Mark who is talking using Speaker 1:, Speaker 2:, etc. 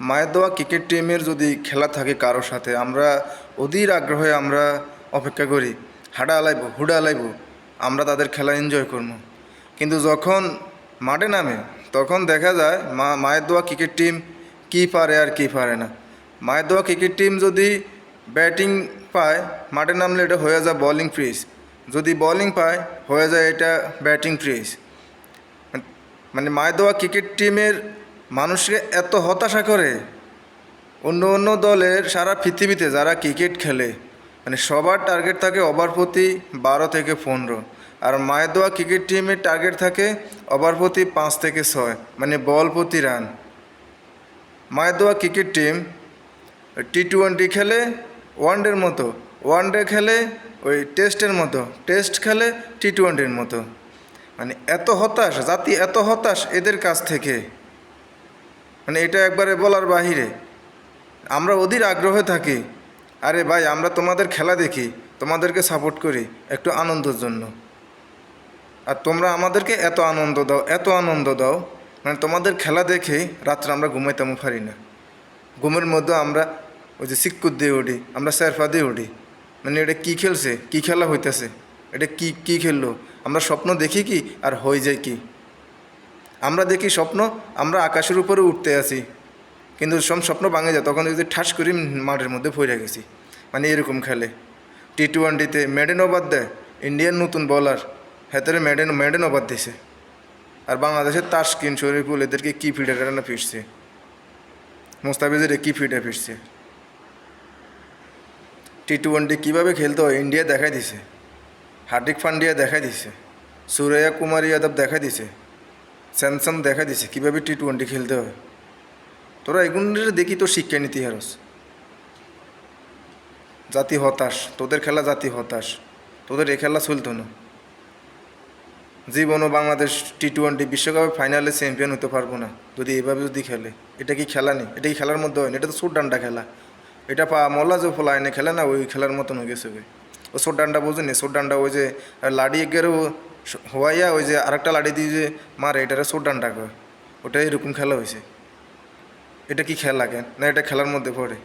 Speaker 1: মায়ের ক্রিকেট টিমের যদি খেলা থাকে কারোর সাথে, আমরা অধীর আগ্রহে আমরা অপেক্ষা করি হাডা আলাইব হুডা আলাইব, আমরা তাদের খেলা এনজয় করব। কিন্তু যখন মাঠে নামে, তখন দেখা যায় মা, মায়ের দেওয়া ক্রিকেট টিম কী পারে আর কী পারে না। মায়ের দেওয়া ক্রিকেট টিম যদি ব্যাটিং পায়, মাঠে নামলে এটা হয়ে যায় বলিং ফ্রিজ যদি বলিং পায়, হয়ে যায় এটা ব্যাটিং ফ্রিজ মানে মায়ের দেওয়া ক্রিকেট টিমের মানুষকে এত হতাশা করে? অন্য অন্য দলের সারা পৃথিবীতে যারা ক্রিকেট খেলে মানে সবার টার্গেট থাকে ওভার প্রতি বারো থেকে পনেরো। আর মায়ের দেওয়া ক্রিকেট টিমের টার্গেট থাকে ওভার প্রতি পাঁচ থেকে ছয় মানে বল প্রতি রান মায়ের দেওয়া ক্রিকেট টিম টি টোয়েন্টি খেলে ওয়ানডের মতো ওয়ানডে খেলে ওই টেস্টের মতো টেস্ট খেলে টি টোয়েন্টির মতো। মানে এত হতাশ, জাতি এত হতাশ এদের কাছ থেকে। মানে এটা একবারে বলার বাহিরে। আমরা অধীর আগ্রহে থাকি, আরে ভাই আমরা তোমাদের খেলা দেখি, তোমাদেরকে সাপোর্ট করি, একটু আনন্দের জন্য। আর তোমরা আমাদেরকে এত আনন্দ দাও, এত আনন্দ দাও মানে তোমাদের খেলা দেখে রাত্রে আমরা ঘুমাইতেমো পারি না। ঘুমের মধ্যে আমরা ওই যে সিক্কুর দিয়ে উঠি, আমরা স্যারফা দিয়ে উঠি। মানে এটা কী খেলছে, কী খেলা হইতেছে, এটা কি, কী খেললো, আমরা স্বপ্ন দেখি কি, আর হয়ে যায় কি? আমরা দেখি স্বপ্ন, আমরা আকাশের উপরে উঠতে আছি। কিন্তু সব স্বপ্ন ভাঙে যায়, তখন যদি ঠাস করি মাঠের মধ্যে পড়ে গেছি। মানে এরকম খেলে। টি টোয়েন্টিতে মেডেন ওভার দেয় ইন্ডিয়ান নতুন বলার হেতারে মেডেন মেডেন ওভার দিছে। আর বাংলাদেশের তাসকিন শরীফুল এদেরকে কী ফিডে না ফিরছে? মোস্তাফিজের কী ফিটে ফিরছে? টি টোয়েন্টি কীভাবে খেলতে হয়? ইন্ডিয়া দেখাই দিছে। হার্দিক পান্ডিয়া দেখাই দিছে। সুরেয়া কুমার যাদব দেখাই দিছে। স্যামসাং দেখা দিছে কীভাবে টি টোয়েন্টি খেলতে হয় তোরা এগুলো দেখি তো শিক্ষা নীতি হারস। জাতি হতাশ, তোদের খেলা জাতি হতাশ, তোদের এ খেলা চলতো না। জীবনও বাংলাদেশ টি টোয়েন্টি বিশ্বকাপে ফাইনালে চ্যাম্পিয়ন হতে পারব না, যদি এভাবে যদি খেলে। এটা কি খেলা নেই? এটা কি খেলার মধ্যে হয় না? এটা তো ডান্ডা খেলা। এটা পা মল্লা যে ফোলা এনে খেলে না, ওই খেলার মতন হয়ে গেছে ও ডান্ডা বোঝেনি ডান্ডা ওই যে লাড়ি এগেরও হওয়াইয়া ওই যে আরেকটা লাড়ি দিয়ে যে মারে এটারে সোট ডান্ডা করে। ওটা এরকম খেলা হয়েছে এটা কি খেলা কেন? না, এটা খেলার মধ্যে পড়ে।